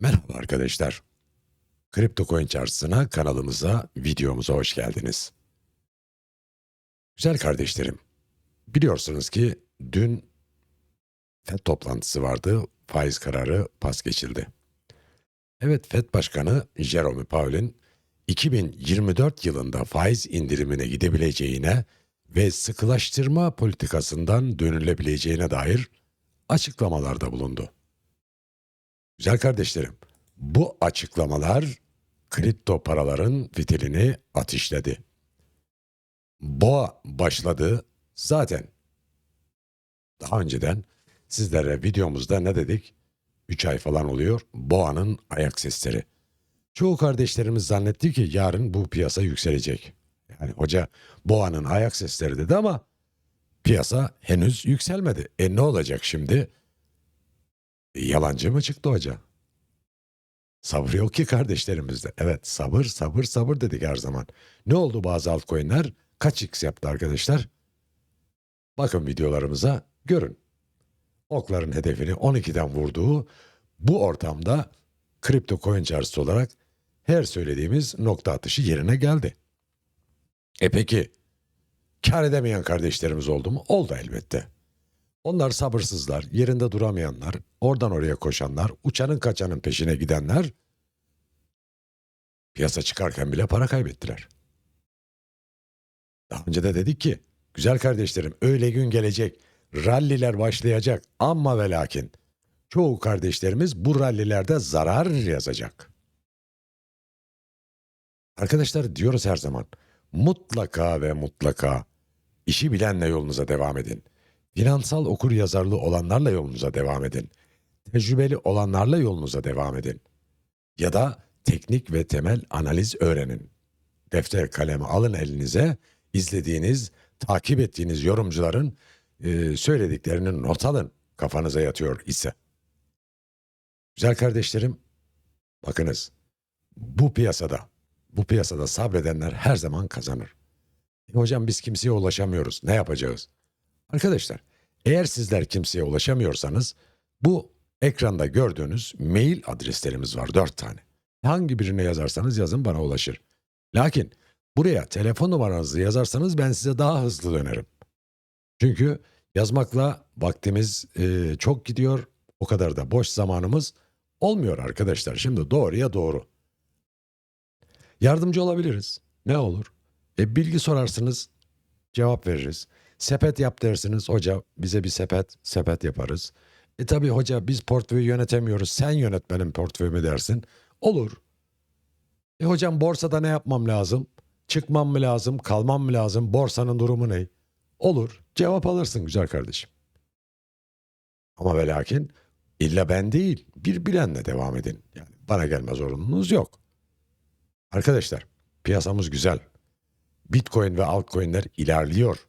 Merhaba arkadaşlar. Kripto Coin Çarşısı'na, kanalımıza, videomuza hoş geldiniz. Güzel kardeşlerim, biliyorsunuz ki dün FED toplantısı vardı, faiz kararı pas geçildi. Evet, FED Başkanı Jerome Powell'in 2024 yılında faiz indirimine gidebileceğine ve sıkılaştırma politikasından dönülebileceğine dair açıklamalarda bulundu. Güzel kardeşlerim, bu açıklamalar kripto paraların fitilini ateşledi. Boğa başladı zaten. Daha önceden sizlere videomuzda ne dedik? 3 ay falan oluyor. Boğanın ayak sesleri. Çoğu kardeşlerimiz zannetti ki yarın bu piyasa yükselecek. Yani hoca boğanın ayak sesleri dedi ama piyasa henüz yükselmedi. E ne olacak şimdi? Yalancı mı çıktı hoca? Sabır yok ki kardeşlerimizde. Evet sabır sabır sabır dedik her zaman. Ne oldu bazı altcoin'ler? Kaç x yaptı arkadaşlar? Bakın videolarımıza görün. Okların hedefini 12'den vurduğu bu ortamda kripto coin çarşısı olarak her söylediğimiz nokta atışı yerine geldi. E peki kar edemeyen kardeşlerimiz oldu mu? Oldu elbette. Onlar sabırsızlar, yerinde duramayanlar, oradan oraya koşanlar, uçanın kaçanın peşine gidenler piyasa çıkarken bile para kaybettiler. Daha önce de dedik ki, güzel kardeşlerim öyle gün gelecek, ralliler başlayacak ama ve lakin çoğu kardeşlerimiz bu rallilerde zarar yazacak. Arkadaşlar diyoruz her zaman, mutlaka ve mutlaka işi bilenle yolunuza devam edin. Finansal okur yazarlığı olanlarla yolunuza devam edin. Tecrübeli olanlarla yolunuza devam edin. Ya da teknik ve temel analiz öğrenin. Defter kalemi alın elinize, izlediğiniz, takip ettiğiniz yorumcuların e, söylediklerini not alın kafanıza yatıyor ise. Güzel kardeşlerim, bakınız bu piyasada, bu piyasada sabredenler her zaman kazanır. E, hocam biz kimseye ulaşamıyoruz, ne yapacağız? Arkadaşlar, eğer sizler kimseye ulaşamıyorsanız bu ekranda gördüğünüz mail adreslerimiz var dört tane. Hangi birine yazarsanız yazın bana ulaşır. Lakin buraya telefon numaranızı yazarsanız ben size daha hızlı dönerim. Çünkü yazmakla vaktimiz e, çok gidiyor. O kadar da boş zamanımız olmuyor arkadaşlar. Şimdi doğruya doğru. Yardımcı olabiliriz. Ne olur? E, bilgi sorarsınız, cevap veririz. Sepet yap dersiniz hoca bize bir sepet sepet yaparız. E tabi hoca biz portföyü yönetemiyoruz sen yönet benim portföyümü dersin. Olur. E hocam borsada ne yapmam lazım? Çıkmam mı lazım? Kalmam mı lazım? Borsanın durumu ne? Olur. Cevap alırsın güzel kardeşim. Ama ve lakin illa ben değil bir bilenle devam edin. Yani bana gelme zorunluluğunuz yok. Arkadaşlar piyasamız güzel. Bitcoin ve altcoin'ler ilerliyor.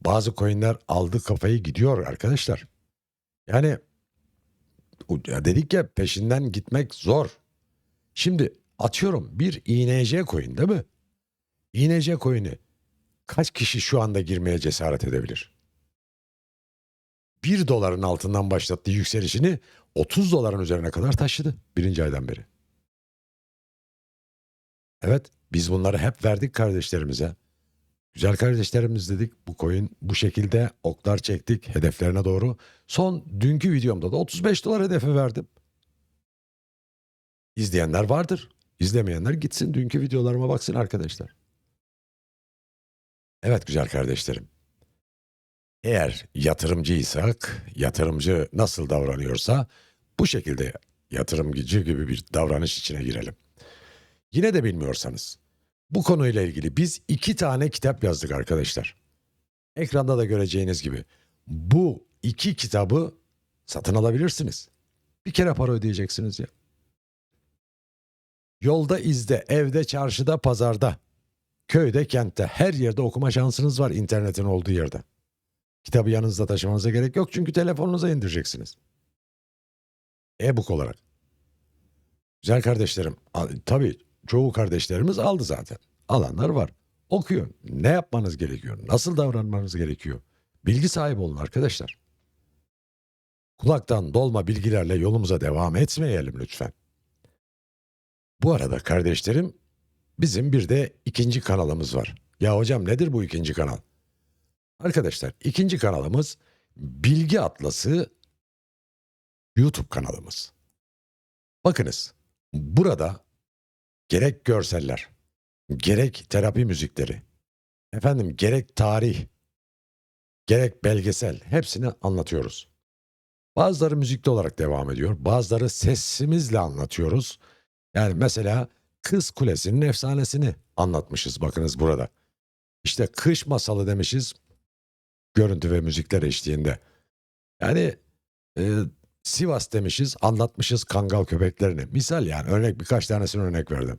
Bazı coinler aldı kafayı gidiyor arkadaşlar. Yani ya dedik ya peşinden gitmek zor. Şimdi atıyorum bir INC coin değil mi? INC coin'i kaç kişi şu anda girmeye cesaret edebilir? 1 doların altından başlattığı yükselişini 30 doların üzerine kadar taşıdı birinci aydan beri. Evet biz bunları hep verdik kardeşlerimize. Güzel kardeşlerimiz dedik bu coin bu şekilde oklar çektik hedeflerine doğru. Son dünkü videomda da 35 dolar hedefi verdim. İzleyenler vardır. İzlemeyenler gitsin dünkü videolarıma baksın arkadaşlar. Evet güzel kardeşlerim. Eğer yatırımcıysak, yatırımcı nasıl davranıyorsa bu şekilde yatırımcı gibi bir davranış içine girelim. Yine de bilmiyorsanız bu konuyla ilgili biz iki tane kitap yazdık arkadaşlar. Ekranda da göreceğiniz gibi bu iki kitabı satın alabilirsiniz. Bir kere para ödeyeceksiniz ya. Yolda, izde, evde, çarşıda, pazarda, köyde, kentte her yerde okuma şansınız var internetin olduğu yerde. Kitabı yanınızda taşımanıza gerek yok çünkü telefonunuza indireceksiniz. E-book olarak. Güzel kardeşlerim, tabii çoğu kardeşlerimiz aldı zaten. Alanlar var. Okuyun. Ne yapmanız gerekiyor? Nasıl davranmanız gerekiyor? Bilgi sahibi olun arkadaşlar. Kulaktan dolma bilgilerle yolumuza devam etmeyelim lütfen. Bu arada kardeşlerim bizim bir de ikinci kanalımız var. Ya hocam nedir bu ikinci kanal? Arkadaşlar ikinci kanalımız Bilgi Atlası YouTube kanalımız. Bakınız burada gerek görseller, gerek terapi müzikleri, efendim gerek tarih, gerek belgesel hepsini anlatıyoruz. Bazıları müzikli olarak devam ediyor, bazıları sesimizle anlatıyoruz. Yani mesela Kız Kulesi'nin efsanesini anlatmışız bakınız burada. İşte kış masalı demişiz, görüntü ve müzikler eşliğinde. Yani e, Sivas demişiz, anlatmışız kangal köpeklerini. Misal yani örnek birkaç tanesini örnek verdim.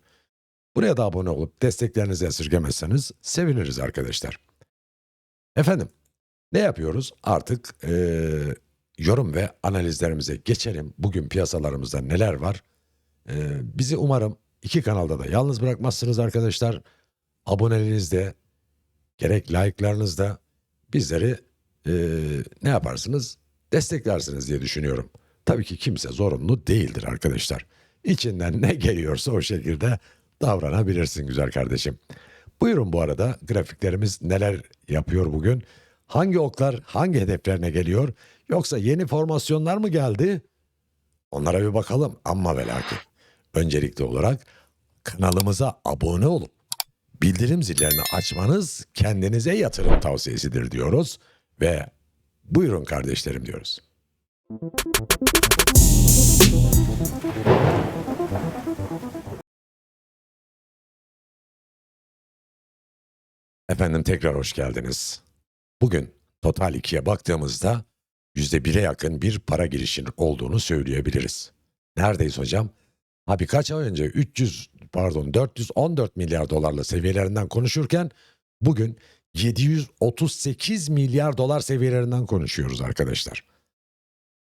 Buraya da abone olup desteklerinizi esirgemezseniz seviniriz arkadaşlar. Efendim, ne yapıyoruz? Artık e, yorum ve analizlerimize geçelim. Bugün piyasalarımızda neler var? E, bizi umarım iki kanalda da yalnız bırakmazsınız arkadaşlar. Aboneliğinizde, gerek like'larınızda bizleri e, ne yaparsınız? Desteklersiniz diye düşünüyorum. Tabii ki kimse zorunlu değildir arkadaşlar. İçinden ne geliyorsa o şekilde davranabilirsin güzel kardeşim. Buyurun bu arada grafiklerimiz neler yapıyor bugün? Hangi oklar hangi hedeflerine geliyor? Yoksa yeni formasyonlar mı geldi? Onlara bir bakalım ama ve lakin. Öncelikli olarak kanalımıza abone olup bildirim zillerini açmanız kendinize yatırım tavsiyesidir diyoruz ve buyurun kardeşlerim diyoruz. Efendim tekrar hoş geldiniz. Bugün Total 2'ye baktığımızda %1'e yakın bir para girişinin olduğunu söyleyebiliriz. Neredeyiz hocam? Ha birkaç ay önce 300 pardon 414 milyar dolarla seviyelerinden konuşurken bugün 738 milyar dolar seviyelerinden konuşuyoruz arkadaşlar.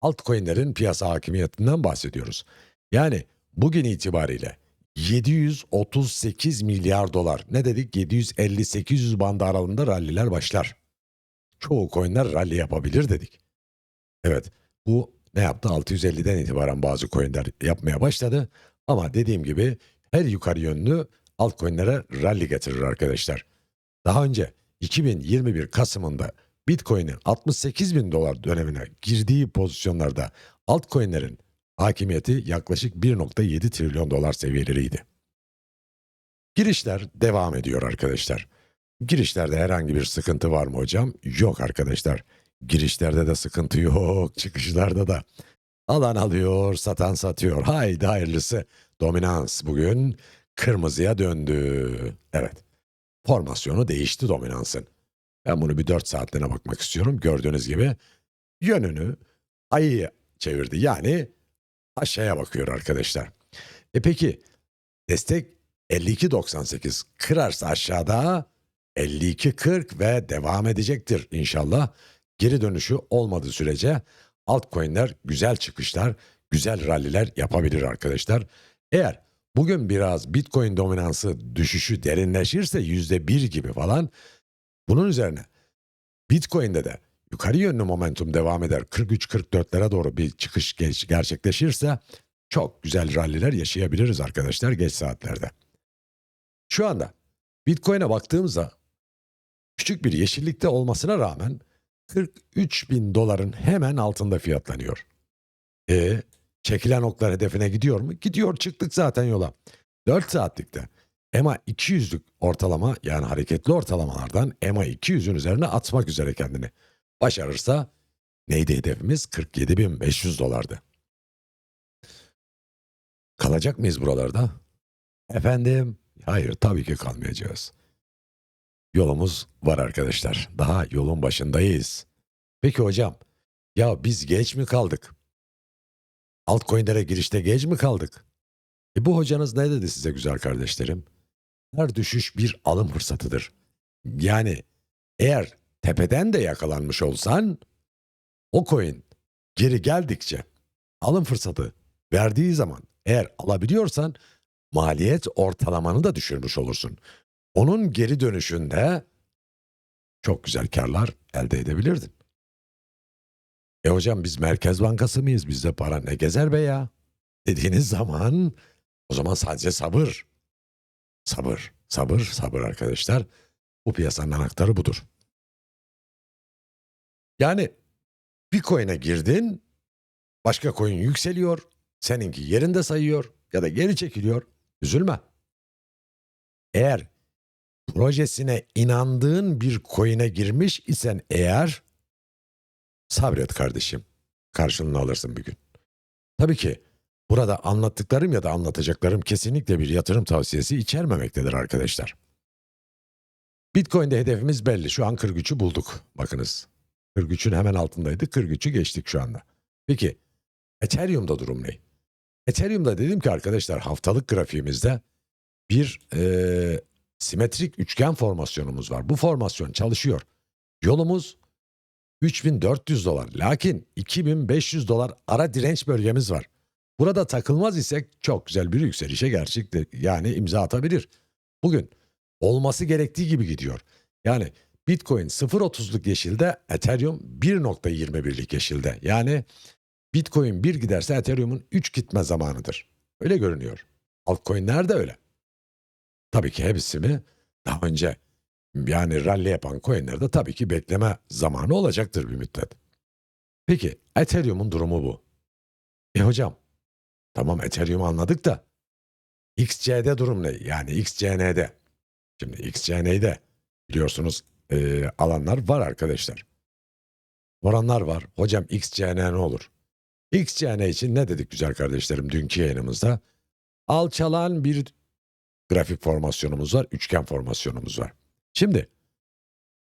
Altcoin'lerin piyasa hakimiyetinden bahsediyoruz. Yani bugün itibariyle 738 milyar dolar. Ne dedik? 750-800 bandı aralığında ralliler başlar. Çoğu coinler rally yapabilir dedik. Evet bu ne yaptı? 650'den itibaren bazı coinler yapmaya başladı. Ama dediğim gibi her yukarı yönlü altcoin'lere rally getirir arkadaşlar. Daha önce 2021 Kasım'ında Bitcoin'in 68 bin dolar dönemine girdiği pozisyonlarda altcoin'lerin hakimiyeti yaklaşık 1.7 trilyon dolar seviyeleriydi. Girişler devam ediyor arkadaşlar. Girişlerde herhangi bir sıkıntı var mı hocam? Yok arkadaşlar. Girişlerde de sıkıntı yok, çıkışlarda da. Alan alıyor, satan satıyor. Haydi hayırlısı. Dominans bugün kırmızıya döndü. Evet. Formasyonu değişti dominansın. Ben bunu bir 4 saatliğine bakmak istiyorum. Gördüğünüz gibi yönünü ayı çevirdi. Yani aşağıya bakıyor arkadaşlar. E peki destek 52.98 kırarsa aşağıda 52.40 ve devam edecektir inşallah. Geri dönüşü olmadığı sürece altcoin'ler güzel çıkışlar, güzel ralliler yapabilir arkadaşlar. Eğer bugün biraz Bitcoin dominansı düşüşü derinleşirse %1 gibi falan bunun üzerine Bitcoin'de de yukarı yönlü momentum devam eder. 43-44'lere doğru bir çıkış gerçekleşirse çok güzel ralliler yaşayabiliriz arkadaşlar geç saatlerde. Şu anda Bitcoin'e baktığımızda küçük bir yeşillikte olmasına rağmen 43 bin doların hemen altında fiyatlanıyor. E çekilen oklar hedefine gidiyor mu? Gidiyor çıktık zaten yola. 4 saatlikte EMA 200'lük ortalama yani hareketli ortalamalardan EMA 200'ün üzerine atmak üzere kendini. Başarırsa neydi hedefimiz? 47.500 dolardı. Kalacak mıyız buralarda? Efendim? Hayır tabii ki kalmayacağız. Yolumuz var arkadaşlar. Daha yolun başındayız. Peki hocam, ya biz geç mi kaldık? Altcoin'lere girişte geç mi kaldık? E bu hocanız ne dedi size güzel kardeşlerim? Her düşüş bir alım fırsatıdır. Yani eğer tepeden de yakalanmış olsan o coin geri geldikçe alım fırsatı verdiği zaman eğer alabiliyorsan maliyet ortalamanı da düşürmüş olursun. Onun geri dönüşünde çok güzel karlar elde edebilirdin. E hocam biz Merkez Bankası mıyız? Bizde para ne gezer be ya? Dediğiniz zaman O zaman sadece sabır. Sabır, sabır, sabır arkadaşlar. Bu piyasanın anahtarı budur. Yani bir coin'e girdin, başka coin yükseliyor, seninki yerinde sayıyor ya da geri çekiliyor. Üzülme. Eğer projesine inandığın bir coin'e girmiş isen eğer sabret kardeşim. Karşılığını alırsın bir gün. Tabii ki burada anlattıklarım ya da anlatacaklarım kesinlikle bir yatırım tavsiyesi içermemektedir arkadaşlar. Bitcoin'de hedefimiz belli. Şu an 43'ü bulduk. Bakınız. 43'ün hemen altındaydı. 43'ü geçtik şu anda. Peki Ethereum'da durum ne? Ethereum'da dedim ki arkadaşlar haftalık grafiğimizde bir eee, simetrik üçgen formasyonumuz var. Bu formasyon çalışıyor. Yolumuz 3400 dolar. Lakin 2500 dolar ara direnç bölgemiz var. Burada takılmaz isek çok güzel bir yükselişe gerçekte yani imza atabilir. Bugün olması gerektiği gibi gidiyor. Yani Bitcoin 0.30'luk yeşilde, Ethereum 1.21'lik yeşilde. Yani Bitcoin 1 giderse Ethereum'un 3 gitme zamanıdır. Öyle görünüyor. Altcoin'ler de öyle. Tabii ki hepsi mi daha önce yani rally yapan coinlerde tabii ki bekleme zamanı olacaktır bir müddet. Peki Ethereum'un durumu bu. E hocam tamam Ethereum'u anladık da XC'de durum ne? Yani XCN'de. Şimdi XCN'de biliyorsunuz e, alanlar var arkadaşlar. Oranlar var. Hocam XCN ne olur? XCN için ne dedik güzel kardeşlerim dünkü yayınımızda? Alçalan bir grafik formasyonumuz var, üçgen formasyonumuz var. Şimdi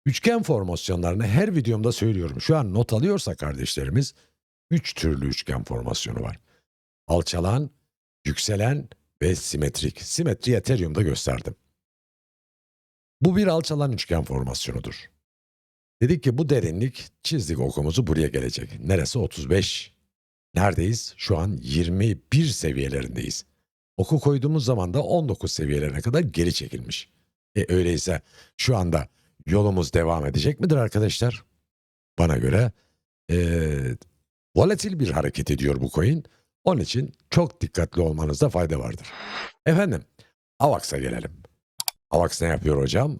üçgen formasyonlarını her videomda söylüyorum. Şu an not alıyorsa kardeşlerimiz üç türlü üçgen formasyonu var. Alçalan, yükselen ve simetrik. Simetri Ethereum'da gösterdim. Bu bir alçalan üçgen formasyonudur. Dedik ki bu derinlik çizdik okumuzu buraya gelecek. Neresi? 35. Neredeyiz? Şu an 21 seviyelerindeyiz. Oku koyduğumuz zaman da 19 seviyelerine kadar geri çekilmiş. E öyleyse şu anda yolumuz devam edecek midir arkadaşlar? Bana göre eee volatil bir hareket ediyor bu coin. Onun için çok dikkatli olmanızda fayda vardır. Efendim, AVAX'a gelelim. AVAX ne yapıyor hocam?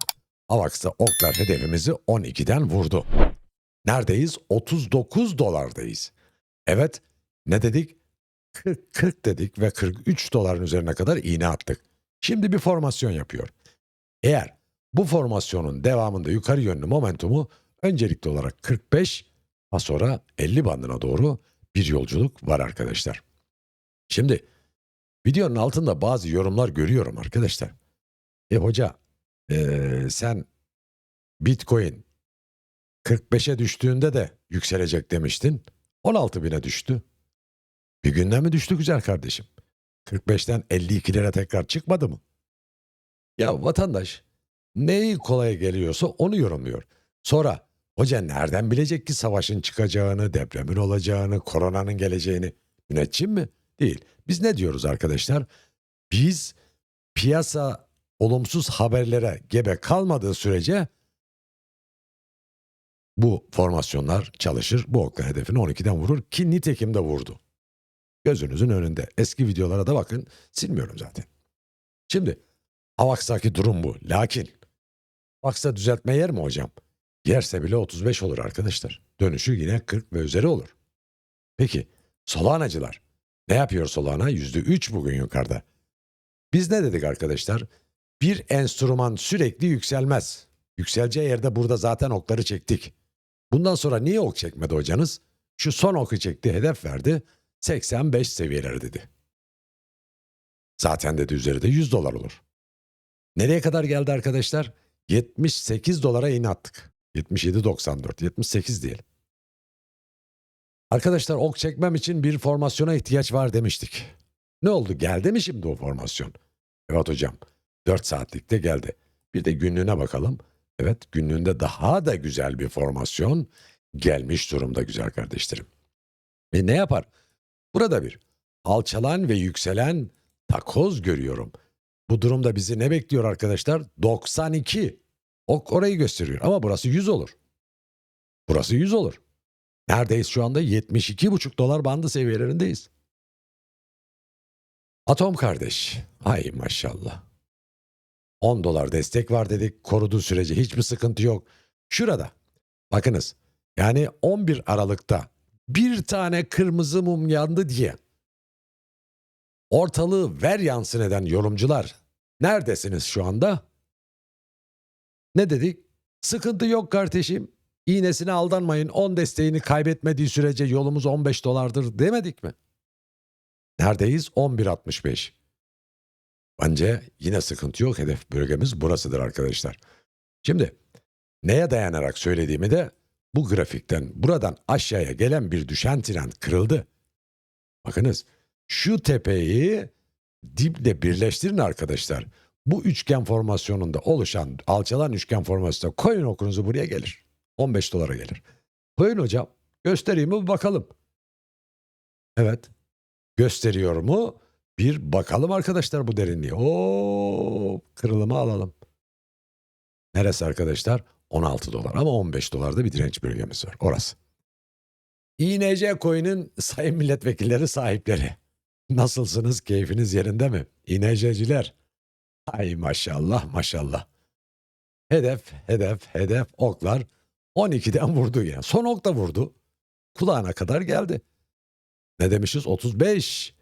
AVAX'ta oklar hedefimizi 12'den vurdu. Neredeyiz? 39 dolardayız. Evet, ne dedik? 40, 40 dedik ve 43 doların üzerine kadar iğne attık. Şimdi bir formasyon yapıyor. Eğer bu formasyonun devamında yukarı yönlü momentumu öncelikli olarak 45, daha sonra 50 bandına doğru bir yolculuk var arkadaşlar. Şimdi videonun altında bazı yorumlar görüyorum arkadaşlar. E hoca eee, sen Bitcoin 45'e düştüğünde de yükselecek demiştin. 16 bine düştü. Bir günden mi düştü güzel kardeşim? 45'ten 52'lere tekrar çıkmadı mı? Ya vatandaş neyi kolay geliyorsa onu yorumluyor. Sonra hoca nereden bilecek ki savaşın çıkacağını, depremin olacağını, koronanın geleceğini? Müneccim mi? Değil. Biz ne diyoruz arkadaşlar? Biz piyasa olumsuz haberlere gebe kalmadığı sürece bu formasyonlar çalışır. Bu okla hedefini 12'den vurur ki nitekim de vurdu. Gözünüzün önünde. Eski videolara da bakın. Silmiyorum zaten. Şimdi Avax'taki durum bu. Lakin Avax'ta düzeltme yer mi hocam? Yerse bile 35 olur arkadaşlar. Dönüşü yine 40 ve üzeri olur. Peki Solana'cılar ne yapıyor Solana? %3 bugün yukarıda. Biz ne dedik arkadaşlar? Bir enstrüman sürekli yükselmez. Yükseleceği yerde burada zaten okları çektik. Bundan sonra niye ok çekmedi hocanız? Şu son oku çekti, hedef verdi. 85 seviyeleri dedi. Zaten dedi üzeri de 100 dolar olur. Nereye kadar geldi arkadaşlar? 78 dolara iğne attık. 77.94, 78 diyelim. Arkadaşlar ok çekmem için bir formasyona ihtiyaç var demiştik. Ne oldu? Geldi mi şimdi o formasyon? Evet hocam. 4 saatlikte geldi. Bir de günlüğüne bakalım. Evet günlüğünde daha da güzel bir formasyon gelmiş durumda güzel kardeşlerim. Ve ne yapar? Burada bir alçalan ve yükselen takoz görüyorum. Bu durumda bizi ne bekliyor arkadaşlar? 92. Ok orayı gösteriyor ama burası 100 olur. Burası 100 olur. Neredeyiz şu anda? 72,5 dolar bandı seviyelerindeyiz. Atom kardeş. Ay maşallah. 10 dolar destek var dedik. Koruduğu sürece hiçbir sıkıntı yok. Şurada. Bakınız. Yani 11 Aralık'ta bir tane kırmızı mum yandı diye ortalığı ver yansın eden yorumcular neredesiniz şu anda? Ne dedik? Sıkıntı yok kardeşim. İğnesine aldanmayın. 10 desteğini kaybetmediği sürece yolumuz 15 dolardır demedik mi? Neredeyiz? 11.65. Bence yine sıkıntı yok. Hedef bölgemiz burasıdır arkadaşlar. Şimdi neye dayanarak söylediğimi de bu grafikten buradan aşağıya gelen bir düşen trend kırıldı. Bakınız şu tepeyi diple birleştirin arkadaşlar. Bu üçgen formasyonunda oluşan alçalan üçgen formasyonunda koyun okunuzu buraya gelir. 15 dolara gelir. Koyun hocam göstereyim mi bakalım. Evet gösteriyor mu? Bir bakalım arkadaşlar bu derinliği. Oo, kırılımı alalım. Neresi arkadaşlar? 16 dolar ama 15 dolarda bir direnç bölgemiz var. Orası. İNC Coin'in sayın milletvekilleri sahipleri. Nasılsınız? Keyfiniz yerinde mi? İNC'ciler. Ay maşallah maşallah. Hedef, hedef, hedef oklar 12'den vurdu yine. Son ok da vurdu. Kulağına kadar geldi. Ne demişiz? 35.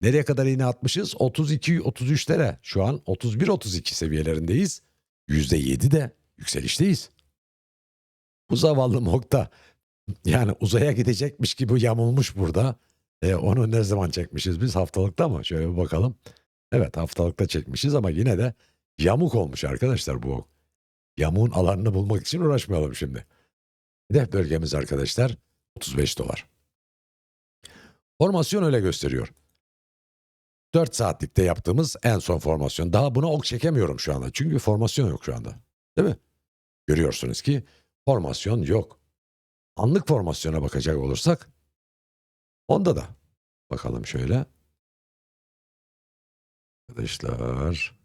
Nereye kadar iğne atmışız? 32, 33'lere. Şu an 31, 32 seviyelerindeyiz. %7 de yükselişteyiz. Bu zavallı Mokta yani uzaya gidecekmiş gibi yamulmuş burada. E, onu ne zaman çekmişiz biz? Haftalıkta mı? Şöyle bir bakalım. Evet haftalıkta çekmişiz ama yine de yamuk olmuş arkadaşlar bu ok. Yamuğun alanını bulmak için uğraşmayalım şimdi. Hedef bölgemiz arkadaşlar 35 dolar. Formasyon öyle gösteriyor. 4 saatlikte yaptığımız en son formasyon. Daha buna ok çekemiyorum şu anda. Çünkü formasyon yok şu anda. Değil mi? Görüyorsunuz ki formasyon yok. Anlık formasyona bakacak olursak onda da bakalım şöyle. Arkadaşlar.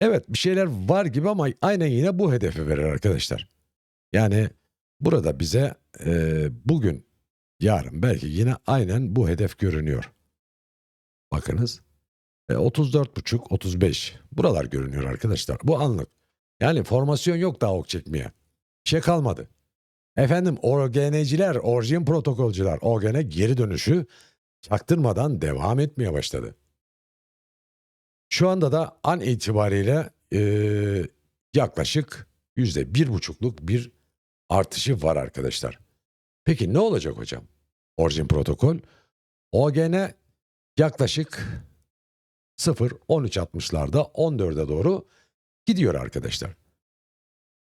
Evet bir şeyler var gibi ama aynen yine bu hedefi verir arkadaşlar. Yani burada bize e, bugün, yarın belki yine aynen bu hedef görünüyor. Bakınız. E, 34,5, 35. Buralar görünüyor arkadaşlar. Bu anlık. Yani formasyon yok daha ok çekmeye. Şey kalmadı. Efendim OGN'ciler, orijin protokolcüler OGN geri dönüşü çaktırmadan devam etmeye başladı. Şu anda da an itibariyle e, yaklaşık yüzde bir buçukluk bir artışı var arkadaşlar. Peki ne olacak hocam? Orijin protokol OGN yaklaşık 0-13.60'larda 14'e doğru gidiyor arkadaşlar.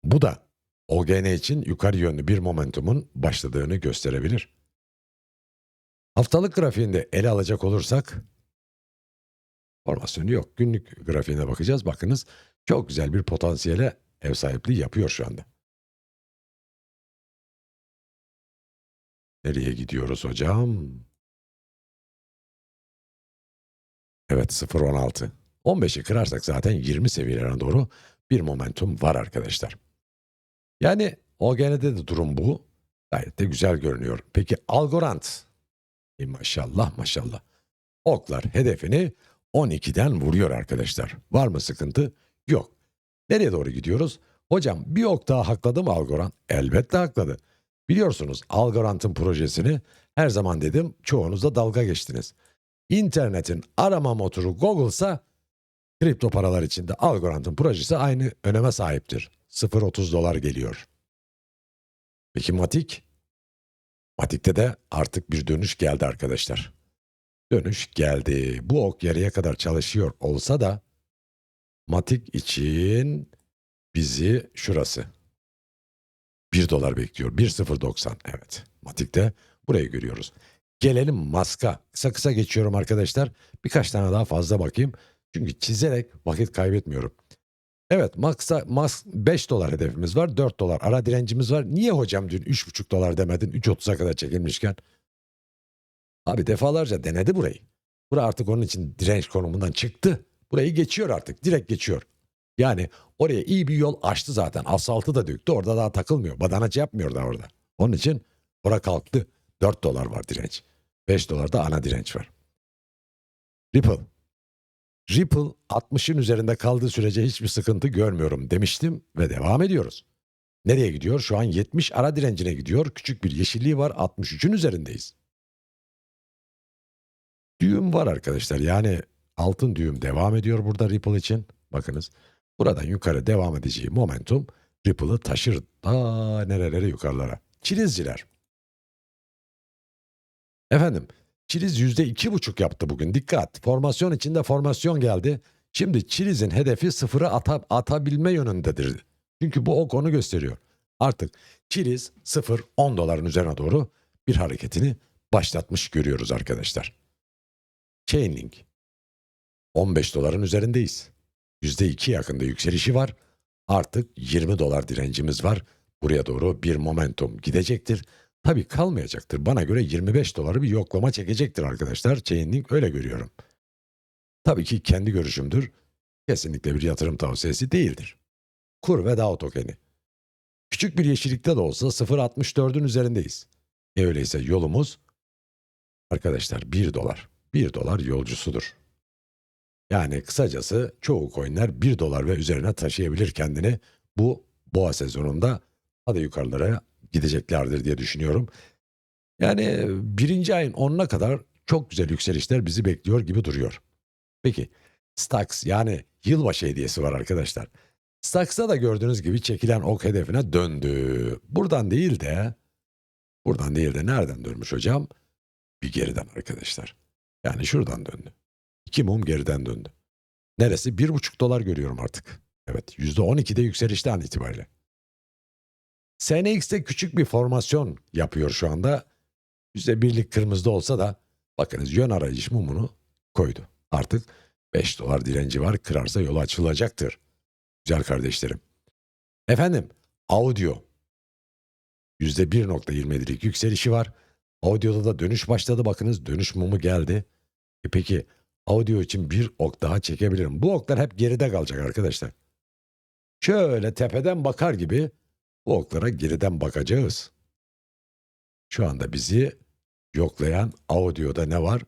Bu da OGN için yukarı yönlü bir momentumun başladığını gösterebilir. Haftalık grafiğinde ele alacak olursak formasyonu yok. Günlük grafiğine bakacağız. Bakınız çok güzel bir potansiyele ev sahipliği yapıyor şu anda. Nereye gidiyoruz hocam? Evet 0.16. 15'i kırarsak zaten 20 seviyelerine doğru bir momentum var arkadaşlar. Yani OGN'de de durum bu. Gayet de güzel görünüyor. Peki Algorand? E maşallah maşallah. Oklar hedefini 12'den vuruyor arkadaşlar. Var mı sıkıntı? Yok. Nereye doğru gidiyoruz? Hocam bir ok daha hakladı mı Algorand? Elbette hakladı. Biliyorsunuz Algorand'ın projesini her zaman dedim çoğunuz da dalga geçtiniz. İnternetin arama motoru Google'sa kripto paralar içinde Algorand'ın projesi aynı öneme sahiptir. 0.30 dolar geliyor. Peki Matik? Matik'te de artık bir dönüş geldi arkadaşlar. Dönüş geldi. Bu ok yarıya kadar çalışıyor olsa da Matik için bizi şurası. 1 dolar bekliyor. 1.090 evet. Matik'te burayı görüyoruz. Gelelim maska. Kısa kısa geçiyorum arkadaşlar. Birkaç tane daha fazla bakayım. Çünkü çizerek vakit kaybetmiyorum. Evet Max'a Max 5 dolar hedefimiz var. 4 dolar ara direncimiz var. Niye hocam dün 3,5 dolar demedin? 3.30'a kadar çekilmişken. Abi defalarca denedi burayı. Bura artık onun için direnç konumundan çıktı. Burayı geçiyor artık. Direkt geçiyor. Yani oraya iyi bir yol açtı zaten. Asfaltı da döktü. Orada daha takılmıyor. Badanaç yapmıyor da orada. Onun için ora kalktı. 4 dolar var direnç. 5 dolar da ana direnç var. Ripple. Ripple 60'ın üzerinde kaldığı sürece hiçbir sıkıntı görmüyorum demiştim ve devam ediyoruz. Nereye gidiyor? Şu an 70 ara direncine gidiyor. Küçük bir yeşilliği var. 63'ün üzerindeyiz. Düğüm var arkadaşlar. Yani altın düğüm devam ediyor burada Ripple için. Bakınız. Buradan yukarı devam edeceği momentum Ripple'ı taşır da nerelere yukarılara. Çilizciler. Efendim, Çiliz yüzde iki buçuk yaptı bugün. Dikkat, formasyon içinde formasyon geldi. Şimdi Çiliz'in hedefi sıfırı ata, atabilme yönündedir. Çünkü bu o konu gösteriyor. Artık Çiliz 0-10 doların üzerine doğru bir hareketini başlatmış görüyoruz arkadaşlar. Chainlink 15 doların üzerindeyiz. %2 yakında yükselişi var. Artık 20 dolar direncimiz var. Buraya doğru bir momentum gidecektir. Tabii kalmayacaktır. Bana göre 25 doları bir yoklama çekecektir arkadaşlar. Chainlink öyle görüyorum. Tabii ki kendi görüşümdür. Kesinlikle bir yatırım tavsiyesi değildir. Kur ve DAO tokeni. Küçük bir yeşillikte de olsa 0.64'ün üzerindeyiz. E öyleyse yolumuz arkadaşlar 1 dolar. 1 dolar yolcusudur. Yani kısacası çoğu coinler 1 dolar ve üzerine taşıyabilir kendini. Bu boğa sezonunda hadi yukarılara gideceklerdir diye düşünüyorum. Yani birinci ayın 10'una kadar çok güzel yükselişler bizi bekliyor gibi duruyor. Peki Stax yani yılbaşı hediyesi var arkadaşlar. Stax'ta da gördüğünüz gibi çekilen ok hedefine döndü. Buradan değil de buradan değil de nereden dönmüş hocam? Bir geriden arkadaşlar. Yani şuradan döndü. İki mum geriden döndü. Neresi? Bir buçuk dolar görüyorum artık. Evet yüzde on ikide yükselişten itibariyle. SNX'te küçük bir formasyon yapıyor şu anda. Yüzde birlik kırmızıda olsa da bakınız yön arayış mumunu koydu. Artık 5 dolar direnci var. Kırarsa yolu açılacaktır. Güzel kardeşlerim. Efendim, audio. %1.27'lik yükselişi var. Audio'da da dönüş başladı. Bakınız dönüş mumu geldi. E peki audio için bir ok daha çekebilirim. Bu oklar hep geride kalacak arkadaşlar. Şöyle tepeden bakar gibi bu oklara geriden bakacağız. Şu anda bizi yoklayan audio'da ne var?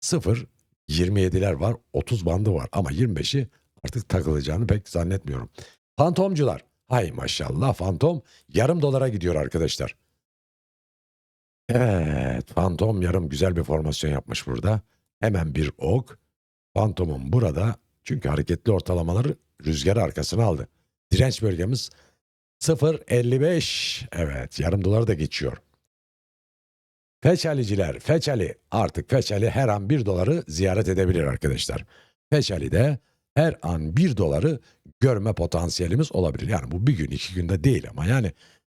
0, 27'ler var, 30 bandı var ama 25'i artık takılacağını pek zannetmiyorum. Fantomcular. Hay maşallah fantom yarım dolara gidiyor arkadaşlar. Evet fantom yarım güzel bir formasyon yapmış burada. Hemen bir ok. Fantom'un burada çünkü hareketli ortalamaları rüzgar arkasına aldı. Direnç bölgemiz 0.55. Evet yarım doları da geçiyor. Feçaliciler, Feçali artık Feçali her an 1 doları ziyaret edebilir arkadaşlar. Feçali'de her an 1 doları görme potansiyelimiz olabilir. Yani bu bir gün iki günde değil ama yani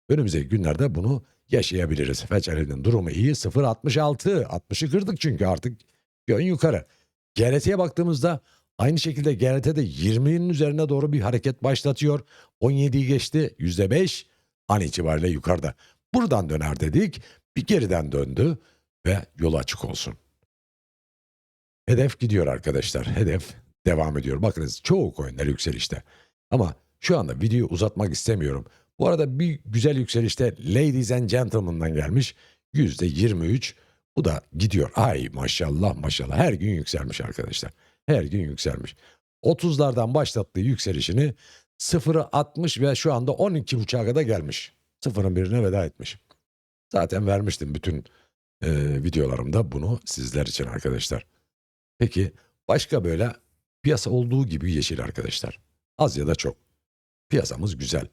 önümüzdeki günlerde bunu yaşayabiliriz. Feçali'nin durumu iyi 0.66 60'ı kırdık çünkü artık yön yukarı. GRT'ye baktığımızda aynı şekilde GRT de 20'nin üzerine doğru bir hareket başlatıyor. 17'yi geçti %5 an itibariyle yukarıda. Buradan döner dedik bir geriden döndü ve yolu açık olsun. Hedef gidiyor arkadaşlar. Hedef devam ediyor. Bakınız çoğu coinler yükselişte. Ama şu anda videoyu uzatmak istemiyorum. Bu arada bir güzel yükselişte Ladies and Gentlemen'dan gelmiş. %23. Bu da gidiyor. Ay maşallah maşallah. Her gün yükselmiş arkadaşlar. Her gün yükselmiş. 30'lardan başlattığı yükselişini 0'ı 60 ve şu anda 12.5'a kadar gelmiş. Sıfırın birine veda etmiş. Zaten vermiştim bütün e, videolarımda bunu sizler için arkadaşlar. Peki başka böyle piyasa olduğu gibi yeşil arkadaşlar. Az ya da çok. Piyasamız güzel.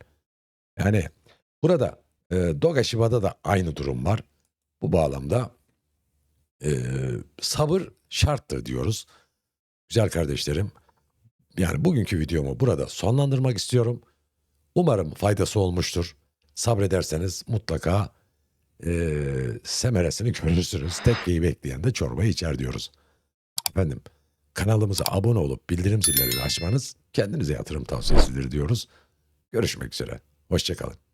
Yani burada e, Doga Shiba'da da aynı durum var. Bu bağlamda e, sabır şarttır diyoruz. Güzel kardeşlerim. Yani bugünkü videomu burada sonlandırmak istiyorum. Umarım faydası olmuştur. Sabrederseniz mutlaka e, semeresini görürsünüz. Tekkeyi bekleyen de çorba içer diyoruz. Efendim kanalımıza abone olup bildirim zillerini açmanız kendinize yatırım tavsiyesidir diyoruz. Görüşmek üzere. Hoşçakalın.